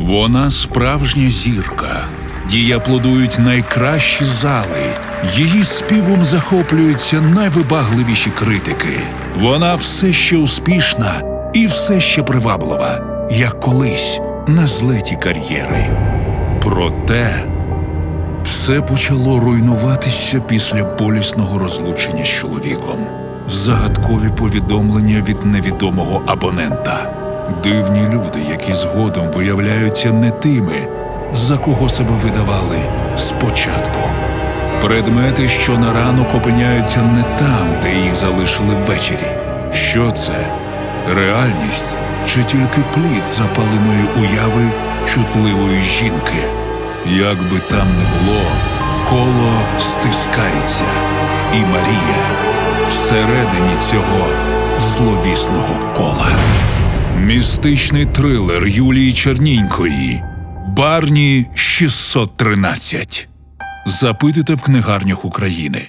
Вона справжня зірка. Її аплодують найкращі зали. Її співом захоплюються найвибагливіші критики. Вона все ще успішна і все ще приваблива, як колись на злеті кар'єри. Проте все почало руйнуватися після болісного розлучення з чоловіком. Загадкові повідомлення від невідомого абонента. Дивні люди, які згодом виявляються не тими, за кого себе видавали спочатку. Предмети, що на ранок опиняються не там, де їх залишили ввечері. Що це? Реальність чи тільки плід запаленої уяви чутливої жінки? Як би там не було, коло стискається, і Марія всередині цього зловісного кола. Містичний трилер Юлії Чернінької Барні 613. Запитуйте в книгарнях України.